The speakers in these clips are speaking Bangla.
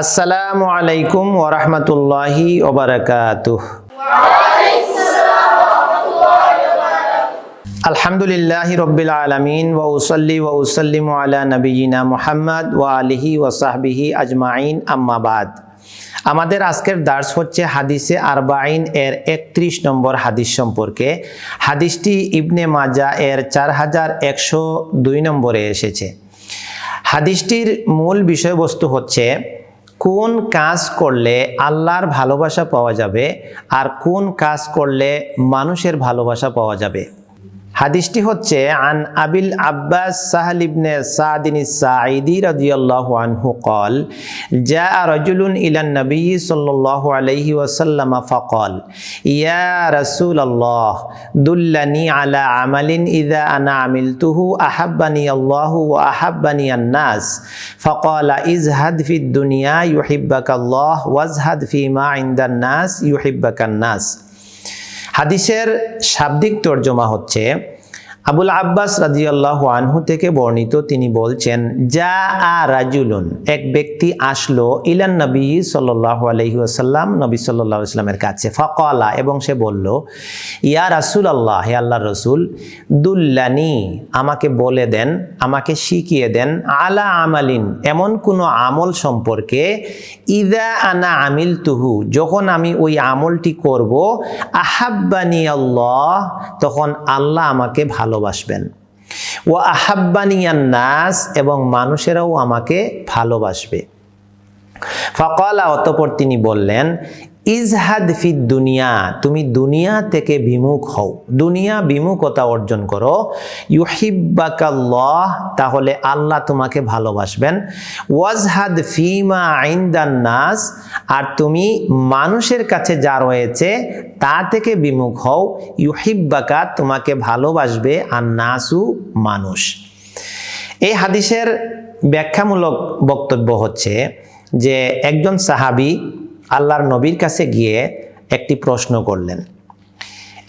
আসসালামু আলাইকুম ওরহমতুল্লাহি ওবরাকাতুহ আলহামদুলিল্লাহ রব্বিল আলমিন ও উসল্লি ও উসল্লিম আলা নবীনা মুহাম্মদ ও আলিহি ও সাহবিহি আজমাইন। আম্মাবাদ আমাদের আজকের দার্স হচ্ছে হাদিসে আরবাইন এর একত্রিশ নম্বর হাদিস সম্পর্কে। হাদিসটি ইবনে মাজা এর চার হাজার একশো দুই নম্বরে এসেছে। হাদিসটির মূল বিষয়বস্তু হচ্ছে কোন কাজ করলে আল্লাহর ভালোবাসা পাওয়া যাবে আর কোন কাজ করলে মানুষের ভালোবাসা পাওয়া যাবে? হাদিসটি হচ্ছে আন আবিল আব্বাস সাহাল ইবনে সাদিন সাঈদি রাদিয়াল্লাহু আনহু قال جاء رجل إلى النبي صلى الله عليه وسلم فقال يا رسول الله دلني على عمل إذا أنا عملته أحبني الله وأحبني الناس فقال ازهد في الدنيا يحبك الله وازهد فيما عند الناس يحبك الناس হাদিসের শাব্দিক তর্জমা হচ্ছে আবুল আব্বাস রাজিয়াল্লাহ আনহু থেকে বর্ণিত তিনি বলছেন যা আ রাজুলুন, এক ব্যক্তি আসলো ইলান নবী সাল্লাহ আলহি আসাল্লাম নবী সাল্লাহ ইসলামের কাছে। ফকলা, এবং সে বলল, ইয়া রাসুল আল্লাহ হে আল্লাহ রসুল, দুল্লানি, আমাকে বলে দেন, আমাকে শিখিয়ে দেন, আলা আমালিন, এমন কোনো আমল সম্পর্কে, ইদা আনা আমিল তুহু যখন আমি ওই আমলটি করব, আহাব্বানি আল্লাহ, তখন আল্লাহ আমাকে ভালোবাসবেন। ও আহাব্বানিয়ান নাস এবং মানুষেরাও আমাকে ভালোবাসবে। ফকলা অতপর তিনি বললেন ইজহাদ ফি দুনিয়া, তুমি দুনিয়া থেকে বিমুখ হও। দুনিয়া বিমুখতা অর্জন করো। ইউহিব্বাকাল্লাহ, তাহলে আল্লাহ তোমাকে ভালোবাসবেন। ওয়াজহাদ ফিমা আইন্দান নাস, আর তুমি মানুষের কাছে যা রয়েছে তা থেকে বিমুখ হও। ইউহিব্বাকা, তোমাকে ভালোবাসবে আর নাসু মানুষ। এই হাদিসের ব্যাখ্যামূলক বক্তব্য হচ্ছে যে একজন সাহাবি আল্লাহর নবীর কাছে গিয়ে একটি প্রশ্ন করলেন।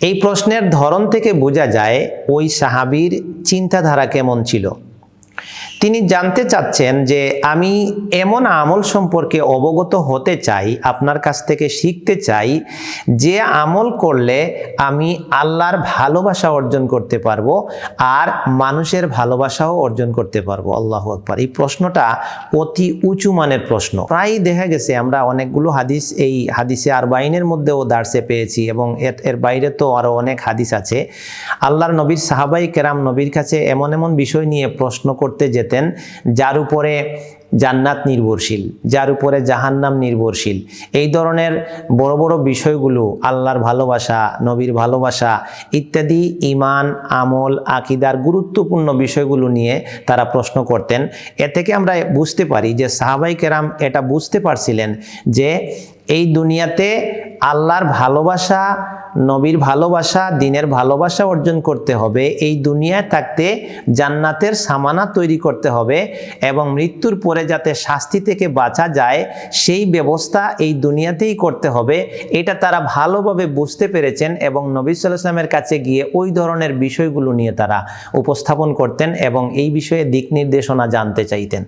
এই প্রশ্নের ধরন থেকে বোঝা যায় ওই সাহাবির চিন্তাধারা কেমন ছিল। তিনি জানতে চাচ্ছেন যে আমি এমন আমল সম্পর্কে অবগত হতে চাই, আপনার কাছ থেকে শিখতে চাই যে আমল করলে আমি আল্লাহর ভালোবাসা অর্জন করতে পারব আর মানুষের ভালোবাসাও অর্জন করতে পারব। আল্লাহ আকবর। এই প্রশ্নটা অতি উঁচু মানের প্রশ্ন। প্রায় দেখা গেছে আমরা অনেকগুলো হাদিস, এই হাদিসে আর বাইনের মধ্যেও দার্সে পেয়েছি এবং এর এর বাইরে তো আরও অনেক হাদিস আছে। আল্লাহর নবীর সাহাবাই কেরাম নবীর কাছে এমন এমন বিষয় নিয়ে প্রশ্ন করতে যেতেন যার উপরে জান্নাত নির্ভরশীল, যার উপরে জাহান্নাম নির্ভরশীল। এই ধরনের বড় বড় বিষয়গুলো, আল্লাহর ভালোবাসা, নবীর ভালোবাসা ইত্যাদি ইমান আমল, আকিদার গুরুত্বপূর্ণ বিষয়গুলো নিয়ে তারা প্রশ্ন করতেন। এ থেকে আমরা বুঝতে পারি যে সাহাবাই কেরাম এটা বুঝতে পারছিলেন যে এই দুনিয়াতে আল্লাহর ভালোবাসা নবীর ভালোবাসা, দিনের ভালোবাসা অর্জন করতে হবে। এই দুনিয়ায় থাকতে জান্নাতের সামানা তৈরি করতে হবে এবং মৃত্যুর পরে যাতে শাস্তি থেকে বাঁচা যায়, সেই ব্যবস্থা এই দুনিয়াতেই করতে হবে। এটা তারা ভালোভাবে বুঝতে পেরেছেন এবং নবী সাল্লামের কাছে গিয়ে ওই ধরনের বিষয়গুলো নিয়ে তারা উপস্থাপন করতেন এবং এই বিষয়ে দিক নির্দেশনা জানতে চাইতেন।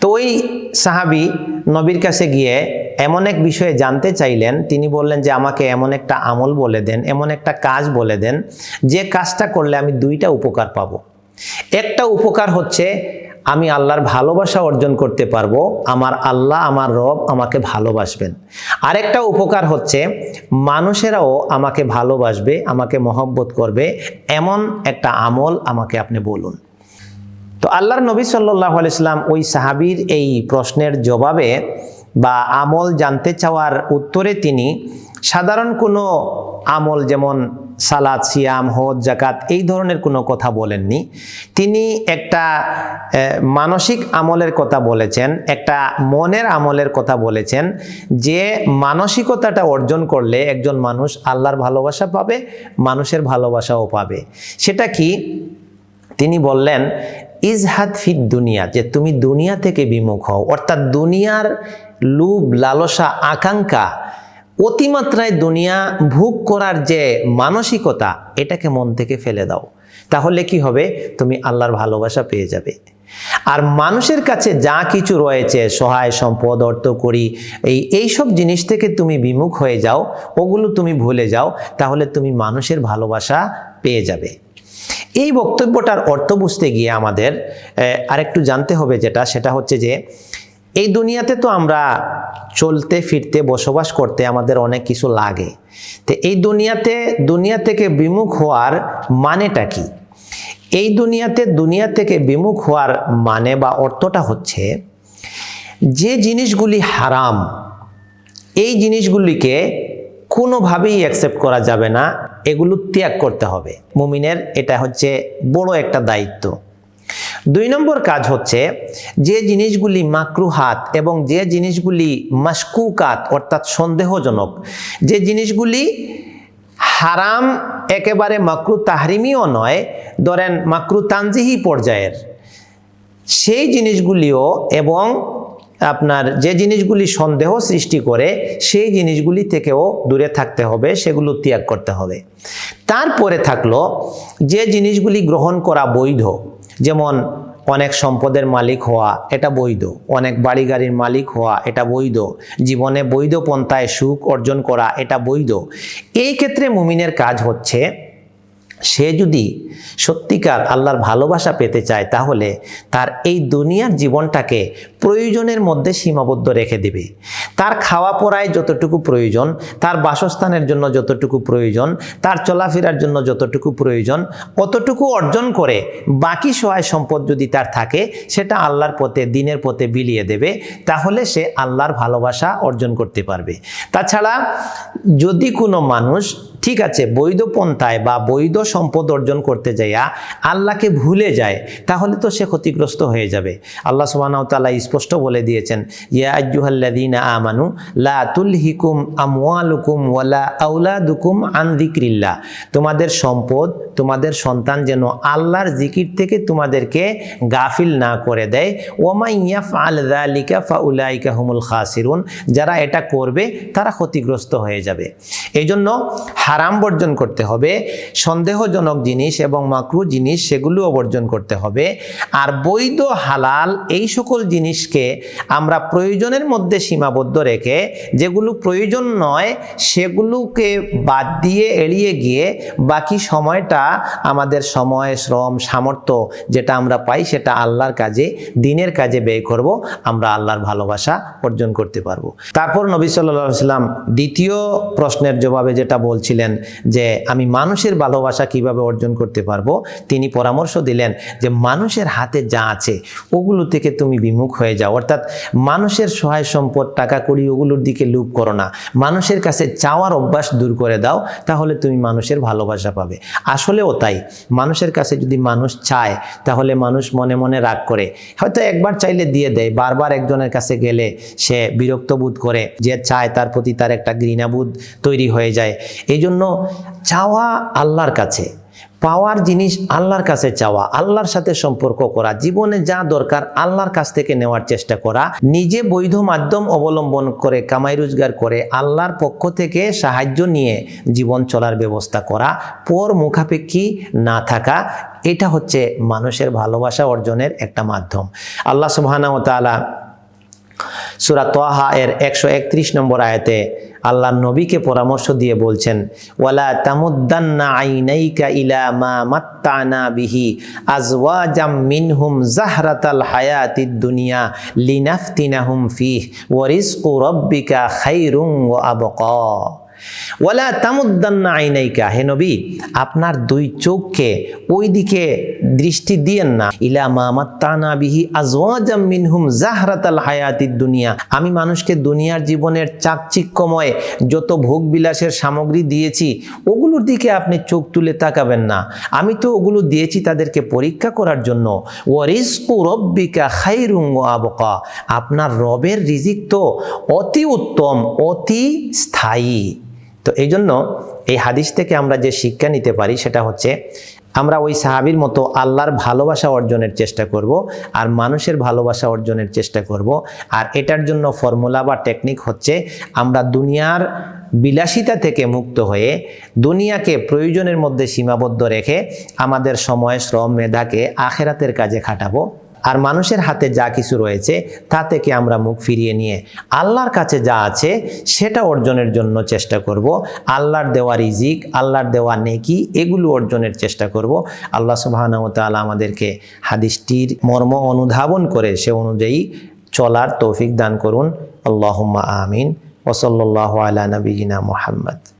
তো ওই সাহাবি নবীর কাছে গিয়ে এমন এক বিষয়ে জানতে চাইলেন, তিনি বললেন যে আমাকে এমন একটা আমল বলে দেন, এমন একটা কাজ বলে দেন, যে কাজটা করলে আমি দুইটা উপকার পাব। একটা উপকার হচ্ছে, আমি আল্লাহর ভালোবাসা অর্জন করতে পারব, আমার আল্লাহ, আমার রব আমাকে ভালোবাসবেন। আরেকটা উপকার হচ্ছে, মানুষেরাও আমাকে ভালোবাসবে, আমাকে মহব্বত করবে, এমন একটা আমল আমাকে আপনি বলুন। তো আল্লাহর নবী সাল্লাহ ইসলাম ওই সাহাবির এই প্রশ্নের জবাবে বা আমল জানতে চাওয়ার উত্তরে তিনি সাধারণ কোনো আমল যেমন সালাদ, সিয়াম, হজ জাকাত এই ধরনের কোনো কথা বলেননি। তিনি একটা মানসিক আমলের কথা বলেছেন, একটা মনের আমলের কথা বলেছেন যে মানসিকতাটা অর্জন করলে একজন মানুষ আল্লাহর ভালোবাসা পাবে, মানুষের ভালোবাসাও পাবে। সেটা কি? তিনি বললেন, ইজহাদ ফিদ দুনিয়া যে তুমি দুনিয়া থেকে বিমুখ হও। অর্থাৎ দুনিয়ার লুভ, লালসা, আকাঙ্ক্ষা, অতিমাত্রায় দুনিয়া ভোগ করার যে মানসিকতা, এটাকে মন থেকে ফেলে দাও। তাহলে কি হবে? তুমি আল্লাহর ভালোবাসা পেয়ে যাবে। আর মানুষের কাছে যা কিছু রয়েছে, সহায় সম্পদ অর্থ করি এই, এইসব জিনিস থেকে তুমি বিমুখ হয়ে যাও, ওগুলো তুমি ভুলে যাও, তাহলে তুমি মানুষের ভালোবাসা পেয়ে যাবে। এই বক্তব্যটার অর্থ বুঝতে গিয়ে আমাদের আরেকটু জানতে হবে যেটা, সেটা হচ্ছে যে এই দুনিয়াতে তো আমরা চলতে, ফিরতে, বসবাস করতে আমাদের অনেক কিছু লাগে। তো এই দুনিয়াতে, দুনিয়া থেকে বিমুখ হওয়ার মানেটা কি? এই দুনিয়াতে, দুনিয়া থেকে বিমুখ হওয়ার মানে বা অর্থটা হচ্ছে, যে জিনিসগুলি হারাম, এই জিনিসগুলিকে কোনোভাবেই অ্যাকসেপ্ট করা যাবে না, এগুলো ত্যাগ করতে হবে। মুমিনের এটা হচ্ছে বড় একটা দায়িত্ব। দুই নম্বর কাজ হচ্ছে যে জিনিসগুলি মাকরুহাত এবং যে জিনিসগুলি মাসকুকাত অর্থাৎ সন্দেহজনক, যে জিনিসগুলি হারাম একেবারে মাকরু তাহরিমিও নয়, ধরেন মাকরু তানজিহি পর্যায়ের, সেই জিনিসগুলিও এবং আপনার যে জিনিসগুলি সন্দেহ সৃষ্টি করে, সেই জিনিসগুলি থেকেও দূরে থাকতে হবে, সেগুলো ত্যাগ করতে হবে। তারপরে থাকল যে জিনিসগুলি গ্রহণ করা বৈধ যেমন, অনেক সম্পদের মালিক হওয়া, এটা বৈধ। অনেক বাড়ি গাড়ির মালিক হওয়া, এটা বৈধ। জীবনে বৈধ পন্থায় সুখ অর্জন করা, এটা বৈধ। এই ক্ষেত্রে মুমিনের কাজ হচ্ছে সে যদি সত্যিকার আল্লাহর ভালোবাসা পেতে চায়, তাহলে তার এই দুনিয়ার জীবনটাকে প্রয়োজনের মধ্যে সীমাবদ্ধ রেখে দেবে। তার খাওয়া পড়ায় যতটুকু প্রয়োজন, তার বাসস্থানের জন্য যতটুকু প্রয়োজন, তার চলাফেরার জন্য যতটুকু প্রয়োজন, অতটুকু অর্জন করে বাকি সহায় সম্পদ যদি তার থাকে, সেটা আল্লাহর পথে, দিনের পথে বিলিয়ে দেবে, তাহলে সে আল্লাহর ভালোবাসা অর্জন করতে পারবে। তাছাড়া যদি কোনো মানুষ, ঠিক আছে, বৈধ পন্থায় বা বৈধ সম্পদ অর্জন করতে যাইয়া আল্লাহকে ভুলে যায়, তাহলে তো সে ক্ষতিগ্রস্ত হয়ে যাবে। আল্লাহ সুবহানাহু তাআলা স্পষ্ট বলে দিয়েছেন, ইয়া আইয়ুহাল্লাযীনা আমানু, লা তুলহিকুম আমওয়ালুকুম ওয়ালা আওলাদুকুম আন তোমাদের সম্পদ, তোমাদের সন্তান যেন আল্লাহর জিকির থেকে তোমাদেরকে গাফিল না করে দেয়। ওমাই ইয়াফআল যালিকা ফাউলাইকা হুমুল খাসিরুন। যারা এটা করবে, তারা ক্ষতিগ্রস্ত হয়ে যাবে। এই জন্য হারাম বর্জন করতে হবে। সন্দেহজনক জিনিস এবং মাকরু জিনিস সেগুলোও বর্জন করতে হবে। আর বৈধ, হালাল এই সকল জিনিসকে আমরা প্রয়োজনের মধ্যে সীমাবদ্ধ রেখে যেগুলো প্রয়োজন নয় সেগুলোকে বাদ দিয়ে এড়িয়ে গিয়ে বাকি সময়টা আমাদের সময়, শ্রম, সামর্থ্য যেটা আমরা পাই সেটা আল্লাহর কাজে, দিনের কাজে ব্যয় করব, আমরা আল্লাহর ভালোবাসা অর্জন করতে পারব। তারপর নবী সাল্লাহ সাল্লাম দ্বিতীয় প্রশ্নের জবাবে যেটা বলছিলেন যে, আমি মানুষের ভালোবাসা কীভাবে অর্জন করতে পারব? তিনি পরামর্শ দিলেন যে মানুষের হাতে যা আছে, ওগুলো থেকে তুমি বিমুখ হয়ে যাও। অর্থাৎ মানুষের সহায় সম্পদ, টাকা কড়ি, ওগুলোর দিকে লুপ করো না। মানুষের কাছে চাওয়ার অভ্যাস দূর করে দাও, তাহলে তুমি মানুষের ভালোবাসা পাবে। আসলেও তাই, মানুষের কাছে যদি মানুষ চায়, তাহলে মানুষ মনে মনে রাগ করে। হয়তো একবার চাইলে দিয়ে দেয়, বারবার একজনের কাছে গেলে সে বিরক্ত বোধ করে যে চায়, তার প্রতি তার একটা ঘৃণাবোধ তৈরি হয়ে যায়। এই জন্য চাওয়া আল্লাহর কাছে পাওয়ার জিনিস আল্লাহর কাছে চাওয়া, আল্লাহর সাথে সম্পর্ক করা, জীবনে যা দরকার আল্লাহর কাছ থেকে নেওয়ার চেষ্টা করা, নিজে বৈধ মাধ্যম অবলম্বন করে কামাই রোজগার করে আল্লাহর পক্ষ থেকে সাহায্য নিয়ে জীবন চলার ব্যবস্থা করা, পর মুখাপেক্ষী না থাকা, এটা হচ্ছে মানুষের ভালোবাসা অর্জনের একটা মাধ্যম। আল্লাহ তাআলা সুরা তোহা এর একশো একত্রিশ নম্বর আয়াতে আল্লাহ নবীকে পরামর্শ দিয়ে বলছেন, ওয়ালা তামুদ্দান্না আইনাইকা ইলা মাত্তানা বিহি আজওয়াজাম মিনহুম জাহরাতাল হায়াতিদ দুনিয়া লিনাফতিনাহুম ফিহ ওয়া রিজকু রাব্বিকা খাইরুম ওয়া আবকা। ওয়ালা তামুদ্দান্না আইনাইকা, হে নবী, আপনার দুই চোখকে ওই দিকে দৃষ্টি দিয়েন না। ইলা মামাত্তানা বিহি আজওয়াজাম মিনহুম জাহরাতাল হায়াতিদ দুনিয়া। আমি মানুষকে দুনিয়ার জীবনের চাকচিক্যময় যত ভোগ বিলাসের সামগ্রী দিয়েছি, ওগুলোর দিকে আপনি চোখ তুলে তাকাবেন না। আমি তো ওগুলো দিয়েছি তাদেরকে পরীক্ষা করার জন্য। ওয়ারিসকু রব্বিকা খাইরুং আবকা। আপনার রবের রিজিক তো অতি উত্তম, অতি স্থায়ী। তো এই জন্য এই হাদিস থেকে আমরা যে শিক্ষা নিতে পারি সেটা হচ্ছে, আমরা ওই সাহাবির মতো আল্লাহর ভালোবাসা অর্জনের চেষ্টা করব আর মানুষের ভালোবাসা অর্জনের চেষ্টা করব। আর এটার জন্য ফর্মুলা বা টেকনিক হচ্ছে, আমরা দুনিয়ার বিলাসিতা থেকে মুক্ত হয়ে দুনিয়াকে প্রয়োজনের মধ্যে সীমাবদ্ধ রেখে আমাদের সময়, শ্রম, মেধাকে আখেরাতের কাজে খাটাবো। আর মানুষের হাতে যা কিছু রয়েছে, তা থেকে আমরা মুখ ফিরিয়ে নিয়ে আল্লাহর কাছে যা আছে, সেটা অর্জনের জন্য চেষ্টা করব। আল্লাহর দেওয়া রিজিক, আল্লাহর দেওয়া নেকি, এগুলো অর্জনের চেষ্টা করব। আল্লাহ সুবহানাহু ওয়া আমাদেরকে হাদিসটির মর্ম অনুধাবন করে সে অনুযায়ী চলার তৌফিক দান করুন। আল্লাহুম্মা আমিন। ওসল্লাহ আলা নবীনা মোহাম্মদ।